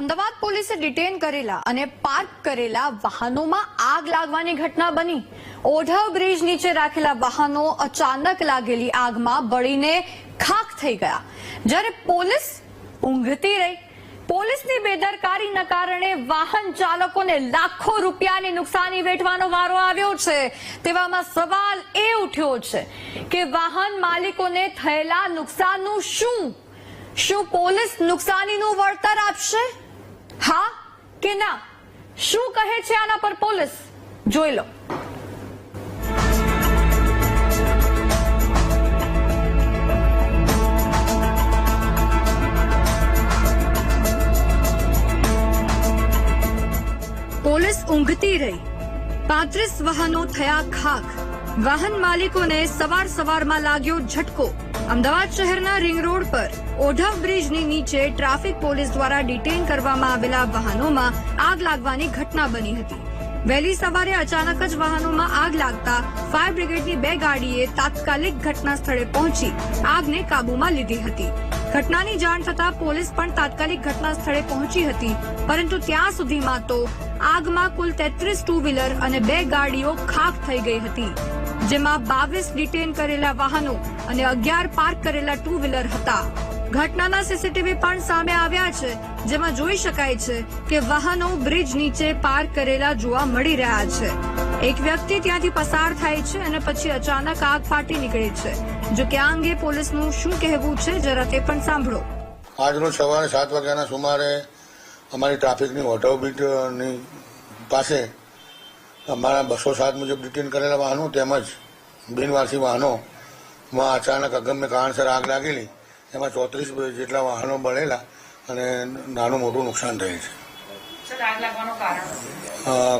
અમદાવાદ પોલીસે ડિટેન કરેલા અને પાર્ક કરેલા વાહનોમાં આગ લાગવાની ઘટના બની. ઓઢવ બ્રિજ નીચે રાખેલા વાહનો અચાનક લાગેલી આગમાં બળીને ખાખ થઈ ગયા. જ્યારે પોલીસ ઊંઘતી રહી. પોલીસની બેદરકારીના કારણે વાહન ચાલકોને લાખો રૂપિયાની નુકસાની વેઠવાનો વારો આવ્યો છે. તેવામાં સવાલ એ ઉઠ્યો છે કે વાહન માલિકોને થયેલા નુકસાનનું શું શું પોલીસ નુકસાનીનું વળતર આપશે? હા કે ના? શું કહે છે આના પર પોલીસ? જોઈ લો. પોલીસ ઊંઘતી રહી. પાંત્રીસ વાહનો થયા ખાખ. વાહન માલિકોને સવાર સવારમાં લાગ્યો ઝટકો. અમદાવાદ શહેરના રિંગ રોડ પર ઓઢવ બ્રિજની નીચે ટ્રાફિક પોલીસ દ્વારા ડિટેન કરવામાં આવેલા વાહનોમાં આગ લાગવાની ઘટના બની હતી. વહેલી સવારે અચાનક જ વાહનોમાં આગ લાગતા ફાયર બ્રિગેડની બે ગાડીએ તાત્કાલિક ઘટના સ્થળે પહોંચી આગને કાબૂમાં લીધી હતી. ઘટનાની જાણ થતાં પોલીસ પણ તાત્કાલિક ઘટના સ્થળે પહોંચી હતી, પરંતુ ત્યાં સુધીમાં તો આગમાં કુલ તેત્રીસ ટુ વ્હીલર અને બે ગાડીઓ ખાખ થઈ ગઈ હતી, જેમાં બાવીસ ડિટેન કરેલા વાહનો અને અગિયાર પાર્ક કરેલા ટુ વ્હીલર હતા. ઘટનાના સીસીટીવી પણ સામે આવ્યા છે, જેમાં જોઈ શકાય છે કે વાહનો બ્રિજ નીચે પાર્ક કરેલા જોવા મળી રહ્યા છે. એક વ્યક્તિ ત્યાંથી પસાર થાય છે અને પછી અચાનક આગ ફાટી નીકળે છે. જો કે આ અંગે પોલીસનું શું કહેવું છે, જરા તે પણ સાંભળો. આજરોજ સવારે સાત વાગ્યાના સુમારે અમારી ટ્રાફિકની ઓટોબીટની બીટની પાસે અમારા બસો સાત મુજબ ડિટેન કરેલા વાહનો તેમજ બિનવારસી વાહનોમાં અચાનક અગમ્ય કારણસર આગ લાગેલી. એમાં ચોત્રીસ જેટલા વાહનો બળેલા અને નાનું મોટું નુકસાન થયેલ છે.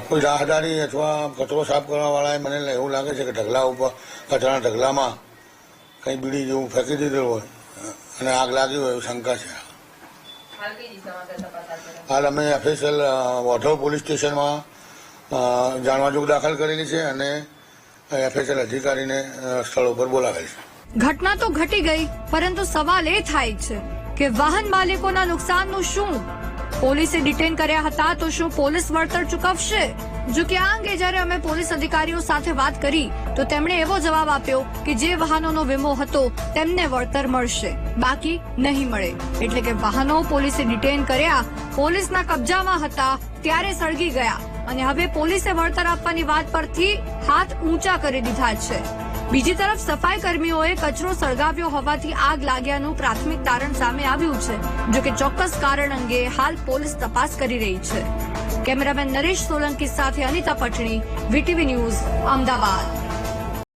કોઈ રાહદારી અથવા કચરો સાફ કરવાવાળાએ મને એવું લાગે છે કે ઢગલા ઉપર કચરાના ઢગલામાં કંઈ બીડી જેવું ફેંકી દીધેલું હોય અને આગ લાગી હોય એવી શંકા છે. હાલ અમે એફએસએલ વોઢવ પોલીસ સ્ટેશનમાં જાણવા જાણવાજોગ દાખલ કરેલી છે અને એફએસએલ અધિકારીને સ્થળ ઉપર બોલાવેલ છે. ઘટના તો ઘટી ગઈ, પરંતુ સવાલ એ થાય છે કે વાહન માલિકોના નુકસાનનું શું? પોલીસે ડિટેન કર્યા હતા તો શું પોલીસ વળતર ચૂકવશે? જો કે આ અંગે જ્યારે અમે પોલીસ અધિકારીઓ સાથે વાત કરી, તો તેમણે એવો જવાબ આપ્યો કે જે વાહનોનો વીમો હતો, તેમને વળતર મળશે. બાકી નહીં મળે. એટલે કે વાહનો પોલીસે ડિટેન કર્યા, પોલીસના કબજામાં હતા, ત્યારે સળગી ગયા. અને હવે પોલીસે વળતર આપવાની વાત પરથી હાથ ઊંચા કરી દીધા છે. બીજી તરફ સફાઈ કર્મીઓએ કચરો સળગાવ્યો હોવાથી આગ લાગ્યાનું પ્રાથમિક તારણ સામે આવ્યું છે, જો કે ચોક્કસ કારણ અંગે હાલ પોલીસ તપાસ કરી રહી છે. કેમેરામેન નરેશ સોલંકી સાથે અનિતા પટણી, વીટીવી ન્યૂઝ, અમદાવાદ.